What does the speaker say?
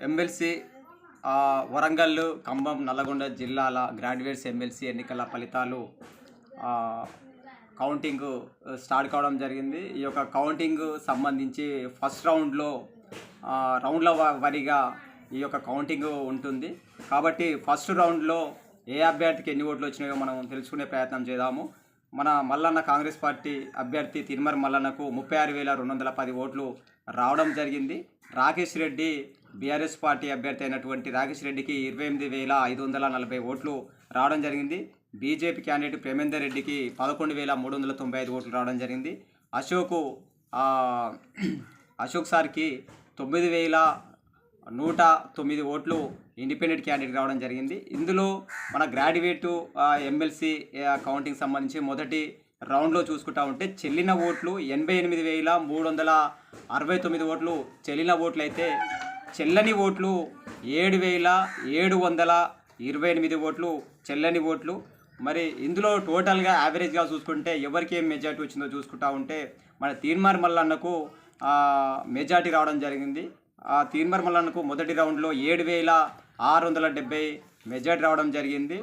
MLC Warangal Khammam Nalgonda జిల్లాల graduates MLC ఎన్నికల ఫలితాలు కౌంటింగ్ స్టార్ట్ కావడం జరిగింది. ఈ యొక్క కౌంటింగ్ సంబంధించి ఫస్ట్ రౌండ్లో రౌండ్ల వ- వారీగా ఈ యొక్క కౌంటింగ్ ఉంటుంది. కాబట్టి ఫస్ట్ రౌండ్లో ఏ అభ్యర్థికి ఎన్ని ఓట్లు వచ్చినాయో మనం తెలుసుకునే ప్రయత్నం చేద్దాము. మన మల్లన్న కాంగ్రెస్ పార్టీ అభ్యర్థి తిరుమల మల్లన్నకు ముప్పై ఆరు వేల రెండు వందల పది ఓట్లు రావడం జరిగింది. రాకేష్ రెడ్డి బీఆర్ఎస్ పార్టీ అభ్యర్థి అయినటువంటి రాకేష్ రెడ్డికి ఇరవై ఎనిమిది వేల ఐదు వందల నలభై ఓట్లు రావడం జరిగింది. బీజేపీ క్యాండిడేట్ ప్రేమేందర్ రెడ్డికి పదకొండు వేల మూడు వందల తొంభై ఐదు ఓట్లు రావడం జరిగింది. అశోకు అశోక్ సార్కి తొమ్మిది వేల నూట తొమ్మిది ఓట్లు ఇండిపెండెంట్ క్యాండిడేట్ రావడం జరిగింది. ఇందులో మన గ్రాడ్యుయేటు ఎమ్మెల్సీ కౌంటింగ్ సంబంధించి మొదటి రౌండ్లో చూసుకుంటా ఉంటే చెల్లిన ఓట్లు ఎనభై ఎనిమిది వేల మూడు వందల అరవై తొమ్మిది ఓట్లు చెల్లిన ఓట్లు అయితే చెల్లని ఓట్లు ఏడు వేల ఏడు వందల ఇరవై ఎనిమిది ఓట్లు చెల్లని ఓట్లు. మరి ఇందులో టోటల్గా యావరేజ్గా చూసుకుంటే ఎవరికి ఏం మెజార్టీ వచ్చిందో చూసుకుంటా ఉంటే మన తీన్మార్ మల్లన్నకు మెజార్టీ రావడం జరిగింది. ఆ తీన్మార్ మల్లన్నకు మొదటి రౌండ్లో ఏడు వేల ఆరు వందల డెబ్బై మెజార్టీ రావడం జరిగింది.